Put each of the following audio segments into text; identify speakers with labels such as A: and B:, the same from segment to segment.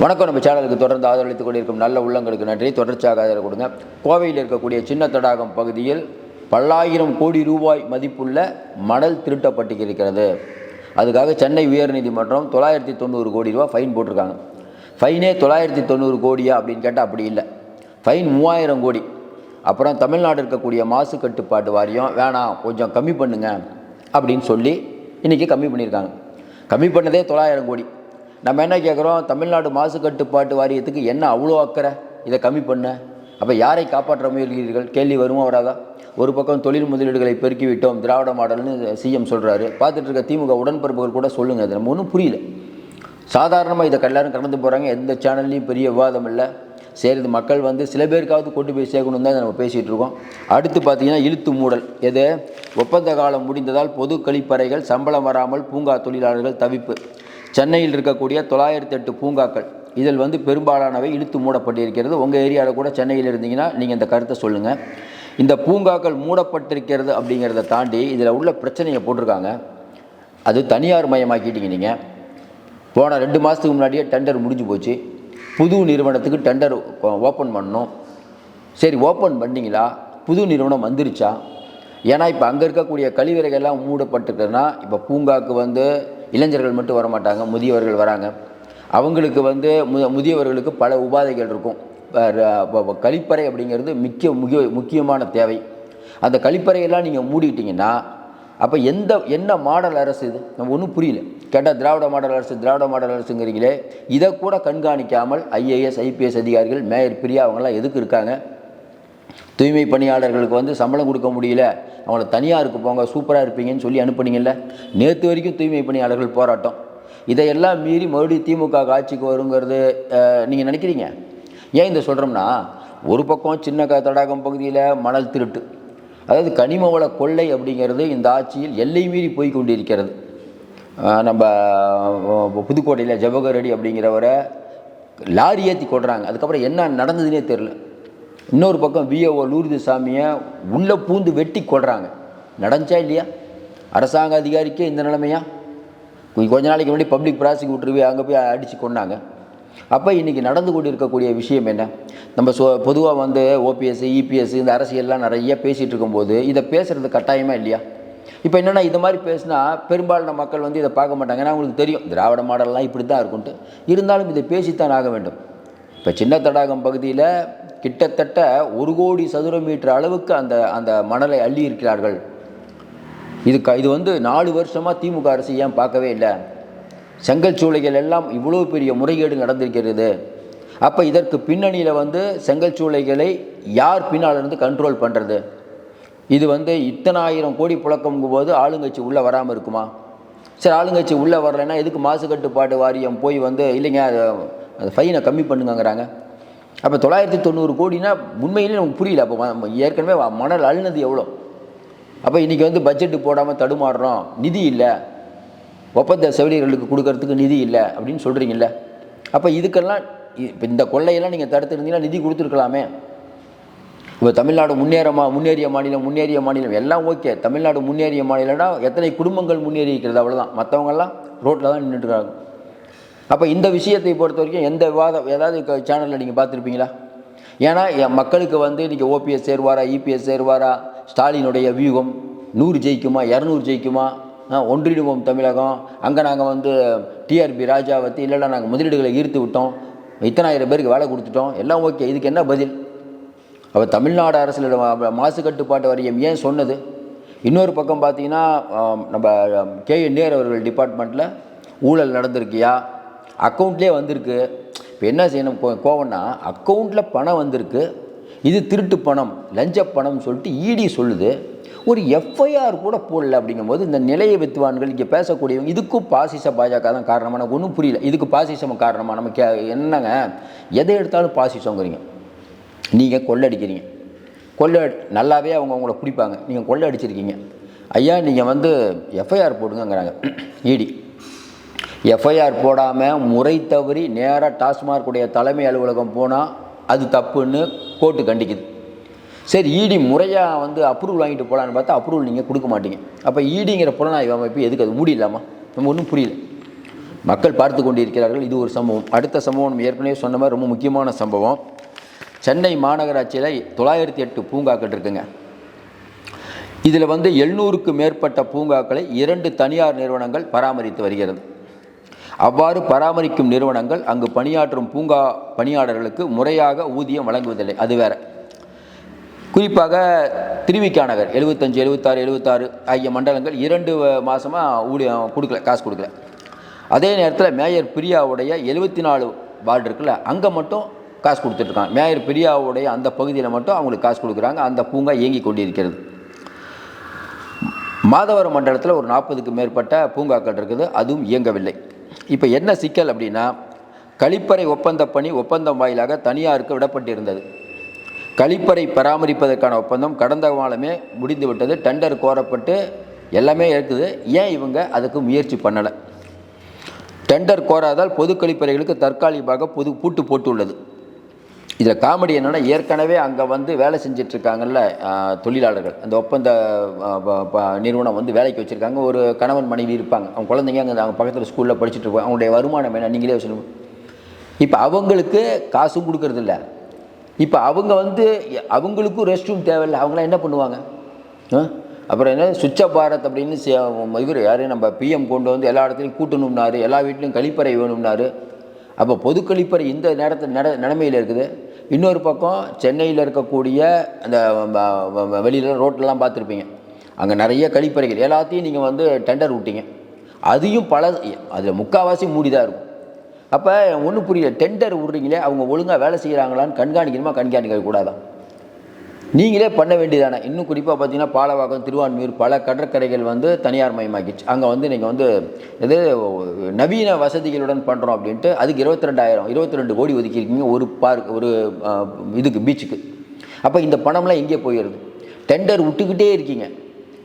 A: வணக்கம் நம்ம சேனலுக்கு தொடர்ந்து ஆதரவளித்துக் கொண்டிருக்கும் நல்ல உள்ளங்களுக்கு நன்றி. தொடர்ச்சியாக ஆதரவு கொடுங்க. கோவையில் இருக்கக்கூடிய சின்ன தடாகம் பகுதியில் பல்லாயிரம் கோடி ரூபாய் மதிப்புள்ள மணல் திருட்டப்பட்டிருக்கிறது அதுக்காக சென்னை உயர்நீதிமன்றம் தொள்ளாயிரத்தி தொண்ணூறு கோடி ரூபா ஃபைன் போட்டிருக்காங்க. ஃபைனே தொள்ளாயிரத்தி தொண்ணூறு கோடியா அப்படின்னு கேட்டால் அப்படி இல்லை. ஃபைன் மூவாயிரம் கோடி. அப்புறம் தமிழ்நாடு இருக்கக்கூடிய மாசு கட்டுப்பாட்டு வாரியம் வேணாம் கொஞ்சம் கம்மி பண்ணுங்க அப்படின்னு சொல்லி இன்றைக்கி கம்மி பண்ணியிருக்காங்க. கம்மி பண்ணதே தொள்ளாயிரம் கோடி. நம்ம என்ன கேட்குறோம் தமிழ்நாடு மாசு கட்டுப்பாட்டு வாரியத்துக்கு என்ன அவ்வளோ அக்கறை? இதை கம்மி பண்ண. அப்போ யாரை காப்பாற்ற முயல்கிறீர்கள்? கேள்வி வருமா வராதா? ஒரு பக்கம் தொழில் முதலீடுகளை பெருக்கி விட்டோம் திராவிட மாடல்னு சிஎம் சொல்கிறாரு பார்த்துட்டு இருக்க திமுக உடன்பிறப்புகள் கூட சொல்லுங்கள் அது நம்ம ஒன்றும் புரியல. சாதாரணமாக இதை எல்லாரும் கடந்து போகிறாங்க எந்த சேனல்லையும் பெரிய விவாதம் இல்லை. சரி இது மக்கள் வந்து சில பேருக்காவது கொண்டு போய் சேர்க்கணும் தான் நம்ம பேசிகிட்டு இருக்கோம். அடுத்து பார்த்தீங்கன்னா இழுத்து மூடல். எது? ஒப்பந்த காலம் முடிந்ததால் பொது கழிப்பறைகள் சம்பளம் வராமல் பூங்கா தொழிலாளர்கள் தவிப்பு. சென்னையில் இருக்கக்கூடிய தொள்ளாயிரத்தி எட்டு பூங்காக்கள். இதில் வந்து பெரும்பாலானவை இழுத்து மூடப்பட்டிருக்கிறது. உங்கள் ஏரியாவில் கூட சென்னையில் இருந்தீங்கன்னா நீங்கள் இந்த கருத்தை சொல்லுங்கள் இந்த பூங்காக்கள் மூடப்பட்டிருக்கிறது அப்படிங்கிறத தாண்டி இதில் உள்ள பிரச்சனையை போட்டிருக்காங்க. அது தனியார் மயமாக்கிட்டீங்க நீங்கள் போன ரெண்டு மாதத்துக்கு முன்னாடியே டெண்டர் முடிஞ்சு போச்சு. புது நிறுவனத்துக்கு டெண்டர் ஓப்பன் பண்ணணும். சரி ஓப்பன் பண்ணிங்களா? புது நிறுவனம் வந்துருச்சா? ஏன்னா இப்போ அங்கே இருக்கக்கூடிய கழிவறைகள்லாம் மூடப்பட்டிருக்குன்னா இப்போ பூங்காவுக்கு வந்து இளைஞர்கள் மட்டும் வர மாட்டாங்க முதியவர்கள் வராங்க. அவங்களுக்கு வந்து மு முதியவர்களுக்கு பல உபாதைகள் இருக்கும். கழிப்பறை அப்படிங்கிறது முக்கிய முக்கிய முக்கியமான தேவை. அந்த கழிப்பறையெல்லாம் நீங்கள் மூடிட்டீங்கன்னா அப்போ எந்த என்ன மாடல் அரசு இது? நம்ம ஒன்றும் புரியல. கேட்டால் திராவிட மாடல் அரசு திராவிட மாடல் அரசுங்கிறீங்களே. இதை கூட கண்காணிக்காமல் ஐஏஎஸ் ஐபிஎஸ் அதிகாரிகள் மேயர் பிரியா அவங்கெல்லாம் எதுக்கு இருக்காங்க? தூய்மை பணியாளர்களுக்கு வந்து சம்பளம் கொடுக்க முடியல. அவங்கள தனியாருக்கு போங்க சூப்பராக இருப்பீங்கன்னு சொல்லி அனுப்புனீங்கல்ல. நேற்று வரைக்கும் தூய்மை பணியாளர்கள் போராட்டம். இதையெல்லாம் மீறி மறுபடியும் திமுக ஆட்சிக்கு வருங்கிறது நீங்கள் நினைக்கிறீங்க? ஏன் இந்த சொல்கிறோம்னா ஒரு பக்கம் சின்ன க தடாகம் பகுதியில் மணல் திருட்டு. அதாவது கனிம வள கொள்ளை அப்படிங்கிறது இந்த ஆட்சியில் எல்லை மீறி போய் கொண்டிருக்கிறது. நம்ம புதுக்கோட்டையில் ஜவஹர் ரெடி அப்படிங்கிறவரை லாரி ஏற்றி கொடுறாங்க. அதுக்கப்புறம் என்ன நடந்ததுன்னே தெரில இன்னொரு பக்கம் விஓஓ லூர்து சாமியை உள்ளே பூந்து வெட்டி கொள்றாங்க நடந்துச்சா இல்லையா? அரசாங்க அதிகாரிக்கே இந்த நிலைமையா? கொஞ்சம் கொஞ்ச நாளைக்கு முன்னாடி பப்ளிக் ப்ராசிக்யூட்டர் போய் அங்கே போய் அடித்து கொண்டாங்க அப்போ இன்றைக்கி நடந்து கொண்டு இருக்கக்கூடிய விஷயம் என்ன? நம்ம சொ பொதுவாக வந்து ஓபிஎஸ் இபிஎஸ் இந்த அரசியல்லாம் நிறைய பேசிகிட்டு இருக்கும்போது இதை பேசுகிறது கட்டாயமாக இல்லையா? இப்போ என்னென்னா இது மாதிரி பேசினா பெரும்பாலான மக்கள் வந்து இதை பார்க்க மாட்டாங்க. ஏன்னா அவங்களுக்கு தெரியும் திராவிட மாடல்லாம் இப்படி தான் இருக்கும்ட்டு இருந்தாலும் இதை பேசித்தான் ஆக வேண்டும். இப்போ சின்ன தடாகம் பகுதியில் கிட்டத்தட்ட ஒரு கோடி சதுர மீட்டர் அளவுக்கு அந்த அந்த மணலை அள்ளி இருக்கிறார்கள். இது க இது வந்து நாலு வருஷமாக திமுக அரசு ஏன் பார்க்கவே இல்லை? செங்கல் சூளைகள் எல்லாம் இவ்வளோ பெரிய முறைகேடு நடந்திருக்கிறது. அப்போ இதற்கு பின்னணியில் வந்து செங்கல் சூளைகளை யார் பின்னால் இருந்து கண்ட்ரோல் பண்ணுறது இது வந்து இத்தனை ஆயிரம் கோடி புழக்கம்ங்கும் போது ஆளுங்கட்சி உள்ளே வராமல் இருக்குமா? சரி ஆளுங்கட்சி உள்ளே வரலைன்னா எதுக்கு மாசு கட்டுப்பாட்டு வாரியம் போய் வந்து இல்லைங்க அது ஃபைனை கம்மி பண்ணுங்கங்கிறாங்க. அப்போ தொள்ளாயிரத்தி தொண்ணூறு கோடினா உண்மையிலே நமக்கு புரியல. அப்போ ஏற்கனவே மணல் அழுனது எவ்வளோ? அப்போ இன்றைக்கி வந்து பட்ஜெட்டு போடாமல் தடுமாறுறோம். நிதி இல்லை. ஒப்பந்த செவிலியர்களுக்கு கொடுக்கறதுக்கு நிதி இல்லை அப்படின்னு சொல்கிறீங்கல்ல அப்போ இதுக்கெல்லாம் இப்போ இந்த கொள்ளையெல்லாம் நீங்கள் தடுத்துருந்தீங்கன்னா நிதி கொடுத்துருக்கலாமே. இப்போ தமிழ்நாடு முன்னேறமா முன்னேறிய மாநிலம் முன்னேறிய மாநிலம் எல்லாம் ஓகே. தமிழ்நாடு முன்னேறிய மாநிலம்னா எத்தனை குடும்பங்கள் முன்னேறி இருக்கிறது அவ்வளோதான் மற்றவங்கெல்லாம் ரோட்டில் தான் நின்றுட்டுருக்காங்க அப்போ இந்த விஷயத்தை பொறுத்த வரைக்கும் எந்த விவாதம் ஏதாவது சேனலில் நீங்கள் பார்த்துருப்பீங்களா? ஏன்னா என் மக்களுக்கு வந்து இன்றைக்கி ஓபிஎஸ் சேருவாரா இபிஎஸ் சேருவாரா ஸ்டாலினுடைய வியூகம் நூறு ஜெயிக்குமா இரநூறு ஜெயிக்குமா ஒன்றிடுவோம் தமிழகம் அங்கே நாங்கள் வந்து டிஆர்பி ராஜா வச்சு இல்லைன்னா நாங்கள் முதலீடுகளை ஈர்த்து விட்டோம் இத்தனாயிரம் பேருக்கு வேலை கொடுத்துட்டோம் எல்லாம் ஓகே இதுக்கு என்ன பதில்? அப்போ தமிழ்நாடு அரசில் மாசு கட்டுப்பாட்டு வாரியம் ஏன் சொன்னது? இன்னொரு பக்கம் பார்த்தீங்கன்னா நம்ம கே என் நேர் அவர்கள் டிபார்ட்மெண்ட்டில் ஊழல் நடந்திருக்கியா? அக்கௌண்ட்லேயே வந்திருக்கு. இப்போ என்ன செய்யணும்? கோ- கோவம்னா அக்கௌண்ட்டில் பணம் வந்திருக்கு. இது திருட்டு பணம் லஞ்ச பணம்னு சொல்லிட்டு இடி சொல்லுது. ஒரு எஃப்ஐஆர் கூட போடல அப்படிங்கும்போது இந்த நிலைய வித்துவான்கள் இங்கே பேசக்கூடியவங்க இதுக்கும் பாசிச பாஜக தான் காரணமாக எனக்கு ஒன்றும் புரியல. இதுக்கு பாசிசம் காரணமாக நம்ம கே என்னங்க? எதை எடுத்தாலும் பாசிசங்கிறீங்க. நீங்கள் கொள்ளடிக்கிறீங்க. கொள்ளை நல்லாவே அவங்க உங்களை பிடிப்பாங்க. நீங்கள் கொள்ளை அடிச்சிருக்கீங்க ஐயா நீங்கள் வந்து எஃப்ஐஆர் போடுங்கங்கிறாங்க. இடி எஃப்ஐஆர் போடாமல் முறை தவறி நேராக டாஸ்மார்க் உடைய தலைமை அலுவலகம் போனால் அது தப்புன்னு கோர்ட்டு கண்டிக்குது. சரி இடி முறையாக வந்து அப்ரூவல் வாங்கிட்டு போகலான்னு பார்த்தா அப்ரூவல் நீங்கள் கொடுக்க மாட்டீங்க. அப்போ இடிங்கிற புலனாய்வு அமைப்பு எதுக்கு அது? மூடிடலாமா நம்ம ஒன்றும் புரியல. மக்கள் பார்த்து கொண்டிருக்கிறார்கள். இது ஒரு சம்பவம். அடுத்த சம்பவம் நம்ம ஏற்கனவே சொன்ன மாதிரி ரொம்ப முக்கியமான சம்பவம். சென்னை மாநகராட்சியில் தொள்ளாயிரத்தி எட்டு பூங்காக்கள் இருக்குங்க. இதில் வந்து எழுநூறுக்கு மேற்பட்ட பூங்காக்களை இரண்டு தனியார் நிறுவனங்கள் பராமரித்து வருகிறது. அவ்வாறு பராமரிக்கும் நிறுவனங்கள் அங்கு பணியாற்றும் பூங்கா பணியாளர்களுக்கு முறையாக ஊதியம் வழங்குவதில்லை. அது வேற. குறிப்பாக திருவிக்கா நகர் எழுபத்தஞ்சு எழுபத்தாறு எழுபத்தாறு ஆகிய மண்டலங்கள் இரண்டு மாதமாக ஊழியம் கொடுக்கல காசு கொடுக்கல. அதே நேரத்தில் மேயர் பிரியாவுடைய எழுபத்தி நாலு வார்டு இருக்குல்ல அங்கே மட்டும் காசு கொடுத்துட்ருக்காங்க மேயர் பிரியாவுடைய அந்த பகுதியில் மட்டும் அவங்களுக்கு காசு கொடுக்குறாங்க. அந்த பூங்கா இயங்கி கொண்டிருக்கிறது. மாதவரம் மண்டலத்தில் ஒரு நாற்பதுக்கு மேற்பட்ட பூங்காக்கள் இருக்குது. அதுவும் இயங்கவில்லை. இப்போ என்ன சிக்கல் அப்படின்னா கழிப்பறை ஒப்பந்த பணி ஒப்பந்தம் வாயிலாக தனியாருக்கு விடப்பட்டிருந்தது. கழிப்பறை பராமரிப்பதற்கான ஒப்பந்தம் கடந்த காலமே முடிந்து விட்டது டெண்டர் கோரப்பட்டு எல்லாமே இருக்குது. ஏன் இவங்க அதுக்கு முயற்சி பண்ணலை? டெண்டர் கோராதால் பொது கழிப்பறைகளுக்கு தற்காலிகமாக பொது பூட்டு போட்டுள்ளது. இதில் காமெடி என்னென்னா ஏற்கனவே அங்கே வந்து வேலை செஞ்சிட்ருக்காங்கல்ல தொழிலாளர்கள். அந்த ஒப்பந்த ப- ப- நிறுவனம் வந்து வேலைக்கு வச்சுருக்காங்க. ஒரு கணவன் மனைவி இருப்பாங்க. அவங்க குழந்தைங்க அங்கே அவங்க பக்கத்தில் ஸ்கூலில் படிச்சுட்டு இருப்பாங்க. அவங்களுடைய வருமானம் என்ன? நீங்களே சொல்லணும் இப்போ அவங்களுக்கு காசும் கொடுக்கறதில்ல. இப்போ அவங்க வந்து அவங்களுக்கும் ரெஸ்ட் ரூம் தேவையில்லை. அவங்களாம் என்ன பண்ணுவாங்க? அப்புறம் என்ன? சுச்ச பாரத் அப்படின்னு இவர் யார்? நம்ம பிஎம் கொண்டு வந்து எல்லா இடத்துலையும் கூட்டணும்னாரு. எல்லா வீட்லையும் கழிப்பறை வேணும்னாரு. அப்போ பொது கழிப்பறை இந்த நேரத்தில் நட நிலைமையில் இருக்குது. இன்னொரு பக்கம் சென்னையில் இருக்கக்கூடிய அந்த வ- வ- ரோட்லலாம் பார்த்துருப்பீங்க. அங்கே நிறைய கழிப்பறைகள். எல்லாத்தையும் நீங்கள் வந்து டெண்டர் விட்டீங்க அதையும் பல அதில் முக்கால்வாசி மூடி தான் இருக்கும். அப்போ ஒன்றும் புரியல. டெண்டர் விட்றீங்களே அவங்க ஒழுங்காக வேலை செய்கிறாங்களான்னு கண்காணிக்கணுமா கண்காணிக்க கூடாதான் நீங்களே பண்ண வேண்டியதானே? இன்னும் குறிப்பாக பார்த்தீங்கன்னா பாலவாக்கம் திருவான்மையூர் பல கடற்கரைகள் வந்து தனியார் மயமாக்கிச்சு அங்கே வந்து நீங்கள் வந்து இது நவீன வசதிகளுடன் பண்ணுறோம் அப்படின்ட்டு அதுக்கு இருபத்தி ரெண்டாயிரம் இருபத்தி ரெண்டு கோடி ஒதுக்கியிருக்கீங்க ஒரு பார்க் ஒரு இதுக்கு பீச்சுக்கு. அப்போ இந்த பணம்லாம் எங்கே போயிடுது? டெண்டர் விட்டுக்கிட்டே இருக்கீங்க.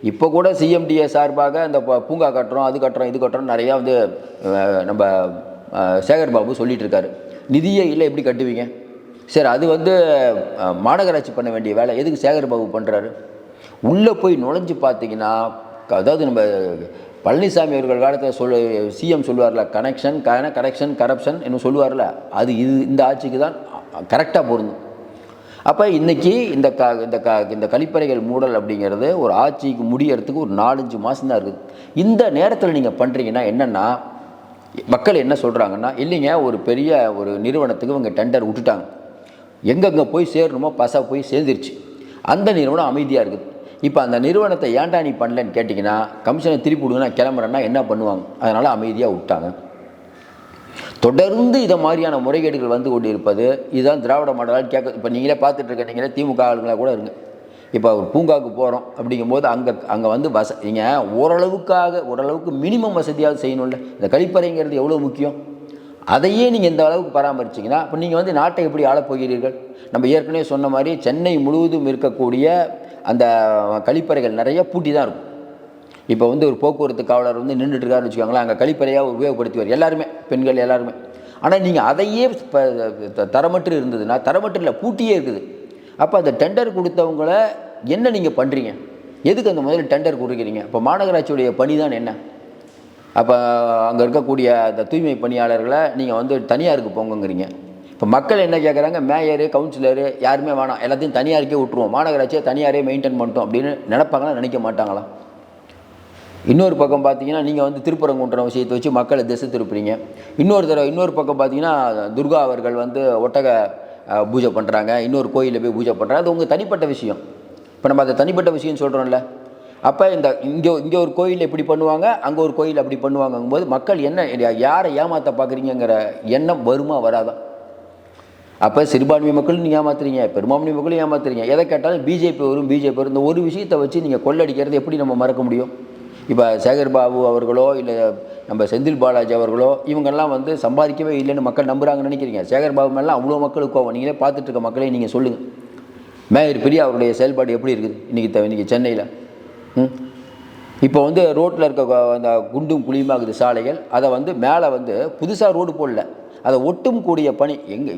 A: இப்போ கூட சிஎம்டிஏ சார்பாக அந்த ப- பூங்கா கட்டுறோம் அது கட்டுறோம் இது கட்டுறோம் நிறையா வந்து நம்ம சேகர் பாபு சொல்லிட்டு இருக்காரு. நிதியே இல்லை எப்படி கட்டுவீங்க? சரி அது வந்து மாநகராட்சி பண்ண வேண்டிய வேலை. எதுக்கு சேகர் பாபு பண்ணுறாரு உள்ளே போய் நுழைஞ்சு பார்த்தீங்கன்னா அதாவது நம்ம பழனிசாமி அவர்கள் காலத்தில் சொல் சிஎம் சொல்லுவார்ல கனெக்ஷன் கன கரெக்ஷன் கரப்ஷன் இன்னும் சொல்லுவார்ல அது இது இந்த ஆட்சிக்கு தான் கரெக்டாக பொருந்தும். அப்போ இன்றைக்கி இந்த க இந்த க இந்த கழிப்பறைகள் மூடல் அப்படிங்கிறது ஒரு ஆட்சிக்கு முடியறதுக்கு ஒரு நாலஞ்சு மாதம் தான் இருக்குது. இந்த நேரத்தில் நீங்கள் பண்ணுறீங்கன்னா என்னென்னா மக்கள் என்ன சொல்கிறாங்கன்னா இல்லைங்க ஒரு பெரிய ஒரு நிறுவனத்துக்கு இவங்க டெண்டர் விட்டுட்டாங்க. எங்கெங்கே போய் சேரணுமோ பசா போய் சேர்ந்துருச்சு. அந்த நிறுவனம் அமைதியாக இருக்குது இப்போ அந்த நிறுவனத்தை ஏன்டா நீ பண்ணலன்னு கேட்டிங்கன்னா கமிஷனை திருப்பி விடுங்க நான் கிளம்புறேன்னா என்ன பண்ணுவாங்க? அதனால் அமைதியாக விட்டாங்க. தொடர்ந்து இதை மாதிரியான முறைகேடுகள் வந்து கொண்டு இருப்பது இதுதான் திராவிட மாடலால் கேட்க இப்போ நீங்களே பார்த்துட்டு இருக்க நீங்களே திமுக ஆளுங்களாக கூட இருங்க. இப்போ ஒரு பூங்காவுக்கு போகிறோம் அப்படிங்கும்போது அங்கே அங்கே வந்து வச நீங்கள் ஓரளவுக்காக ஓரளவுக்கு மினிமம் வசதியாவது செய்யணும்ல. இந்த கழிப்பறைங்கிறது எவ்வளோ முக்கியம்? அதையே நீங்கள் இந்த அளவுக்கு பராமரிச்சிங்கன்னா அப்போ நீங்கள் வந்து நாட்டை எப்படி ஆளப்போகிறீர்கள்? நம்ம ஏற்கனவே சொன்ன மாதிரி சென்னை முழுவதும் இருக்கக்கூடிய அந்த கழிப்பறைகள் நிறைய பூட்டி தான் இருக்கும். இப்போ வந்து ஒரு போக்குவரத்து காவலர் வந்து நின்றுட்டு வச்சுக்கோங்களேன் அங்கே கழிப்பறையாக உபயோகப்படுத்துவார். எல்லாருமே பெண்கள் எல்லாருமே. ஆனால் நீங்கள் அதையே இப்போ த- தரமற்று இருந்ததுன்னா தரமற்று இல்லை பூட்டியே இருக்குது. அப்போ அந்த டெண்டர் கொடுத்தவங்கள என்ன நீங்கள் பண்ணுறீங்க எதுக்கு அந்த முதல்ல டெண்டர் கொடுக்குறீங்க? இப்போ மாநகராட்சியுடைய பணி தான் என்ன? அப்போ அங்கே இருக்கக்கூடிய அந்த தூய்மை பணியாளர்களை நீங்கள் வந்து தனியாருக்கு போங்கங்கிறீங்க. இப்போ மக்கள் என்ன கேட்குறாங்க மேயரு கவுன்சிலரு யாருமே வேணாம். எல்லாத்தையும் தனியாருக்கே விட்டுருவோம். மாநகராட்சியை தனியாரே மெயின்டைன் பண்ணிட்டோம் அப்படின்னு நினைப்பாங்களா? நினைக்க மாட்டாங்களா? இன்னொரு பக்கம் பார்த்தீங்கன்னா நீங்கள் வந்து திருப்பரங்குன்றம் விஷயத்தை வச்சு மக்களை திசை திருப்புறீங்க. இன்னொரு தடவை இன்னொரு பக்கம் பார்த்தீங்கன்னா துர்கா அவர்கள் வந்து ஒட்டக பூஜை பண்ணுறாங்க இன்னொரு கோயிலில் போய் பூஜை பண்ணுறாங்க அது உங்கள் தனிப்பட்ட விஷயம். இப்போ நம்ம அதை தனிப்பட்ட விஷயம்னு சொல்கிறோம்ல அப்போ இந்த இங்கே இங்கே ஒரு கோயில் இப்படி பண்ணுவாங்க? அங்கே ஒரு கோயில் அப்படி பண்ணுவாங்கங்கும்போது மக்கள் என்ன யாரை ஏமாற்ற பார்க்குறீங்கிற எண்ணம் வருமா வராதா? அப்போ சிறுபான்மை மக்களும் நீங்கள் ஏமாத்துறீங்க பெரும்பான்மை மக்களும் ஏமாத்துறீங்க. எதை கேட்டாலும் பிஜேபி வரும் பிஜேபி வரும். இந்த ஒரு விஷயத்தை வச்சு நீங்கள் கொள்ளடிக்கிறது எப்படி நம்ம மறக்க முடியும்? இப்போ சேகர் பாபு அவர்களோ இல்லை நம்ம செந்தில் பாலாஜி அவர்களோ இவங்கெல்லாம் வந்து சம்பாதிக்கவே இல்லைன்னு மக்கள் நம்புறாங்கன்னு நினைக்கிறீங்க. சேகர் பாபு மேலாம் அவ்வளோ மக்களுக்கு கோவம். நீங்களே பார்த்துட்டு இருக்க மக்களே நீங்கள் சொல்லுங்கள் மேயர் பிரியா அவருடைய செயல்பாடு எப்படி இருக்குது? இன்றைக்கி த இன்றைக்கி சென்னையில். இப்போ வந்து ரோட்டில் இருக்க அந்த குண்டும் குழியுமாகுது சாலைகள் அதை வந்து மேலே வந்து புதுசாக ரோடு போடல. அதை ஒட்டும் கூடிய பணி எங்கே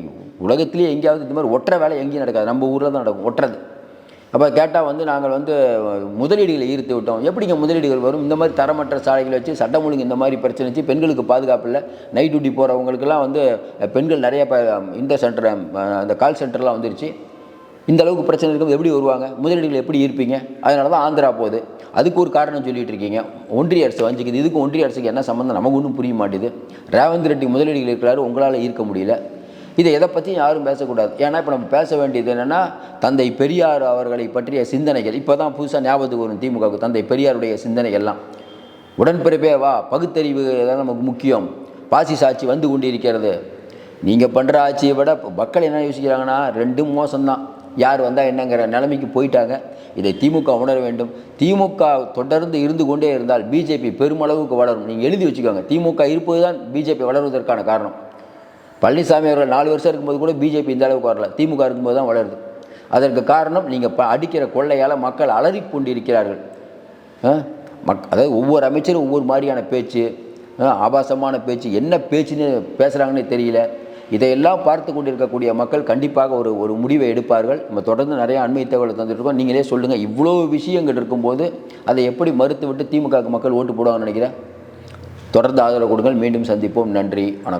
A: உலகத்துலேயே எங்கேயாவது இந்த மாதிரி ஒட்டுற வேலை எங்கேயும் நடக்காது. நம்ம ஊரில் தான் நடக்கும் ஒட்டுறது. அப்போ கேட்டால் வந்து நாங்கள் வந்து முதலீடுகளை ஈர்த்து விட்டோம். எப்படிங்க முதலீடுகள் வரும்? இந்த மாதிரி தரமற்ற சாலைகள் வச்சு சட்டம் ஒழுங்கு இந்த மாதிரி பிரச்சனை வச்சு பெண்களுக்கு பாதுகாப்பு இல்லை. நைட் டியூட்டி போகிறவங்களுக்கெல்லாம் வந்து பெண்கள் நிறைய இப்போ இந்த சென்டர் அந்த கால் சென்டர்லாம் வந்துருச்சு. இந்த அளவுக்கு பிரச்சனை இருக்கும் எப்படி வருவாங்க? முதலீடுகள் எப்படி இருப்பீங்க? அதனால தான் ஆந்திரா போகுது. அதுக்கு ஒரு காரணம் சொல்லிட்டு இருக்கீங்க. ஒன்றிய அரசு வஞ்சிக்குது. இதுக்கு ஒன்றிய அரசுக்கு என்ன சம்மந்தம் நமக்கு ஒன்றும் புரிய மாட்டேது. ரேவந்த் ரெட்டி முதலீடுகள் இருக்கிறாரு. உங்களால் ஈர்க்க முடியல. இதை எதை பற்றியும் யாரும் பேசக்கூடாது. ஏன்னா இப்போ நம்ம பேச வேண்டியது என்னென்னா தந்தை பெரியார் அவர்களை பற்றிய சிந்தனைகள். இப்போ தான் புதுசாக ஞாபகத்துக்கு வரும் திமுகவுக்கு. தந்தை பெரியாருடைய சிந்தனைகள்லாம். உடன்பிறப்பே வா. பகுத்தறிவு தான் நமக்கு முக்கியம். பாசி சாட்சி வந்து கொண்டிருக்கிறது. நீங்கள் பண்ணுற ஆட்சியை விட மக்கள் என்ன யோசிக்கிறாங்கன்னா ரெண்டும் மோசம்தான். யார் வந்தால் என்னங்கிற நிலைமைக்கு போயிட்டாங்க. இதை திமுக உணர வேண்டும். திமுக தொடர்ந்து இருந்து கொண்டே இருந்தால் பிஜேபி பெருமளவுக்கு வளரும். நீங்கள் எழுதி வச்சுக்கோங்க. திமுக இருப்பது தான் பிஜேபி வளருவதற்கான காரணம். பழனிசாமி அவர்கள் நாலு வருஷம் இருக்கும்போது கூட பிஜேபி இந்த அளவுக்கு வரல. திமுக இருக்கும்போது தான் வளருது. அதற்கு காரணம் நீங்கள் ப அடிக்கிற கொள்ளையால் மக்கள் அலறி கொண்டிருக்கிறார்கள் மக் அதாவது ஒவ்வொரு அமைச்சரும் ஒவ்வொரு மாதிரியான பேச்சு ஆபாசமான பேச்சு என்ன பேச்சுன்னு பேசுகிறாங்கன்னு தெரியல. இதையெல்லாம் பார்த்து கொண்டிருக்கக்கூடிய மக்கள் கண்டிப்பாக ஒரு ஒரு முடிவை எடுப்பார்கள். நம்ம தொடர்ந்து நிறைய அண்மை தகவலை தந்துட்டுருக்கோம். நீங்களே சொல்லுங்கள் இவ்வளோ விஷயங்கள் இருக்கும்போது அதை எப்படி மறுத்து விட்டு திமுக மக்கள் ஓட்டு போடுவாங்கன்னு நினைக்கிறேன்? தொடர்ந்து ஆதரவு கொடுங்கள். மீண்டும் சந்திப்போம். நன்றி. வணக்கம்.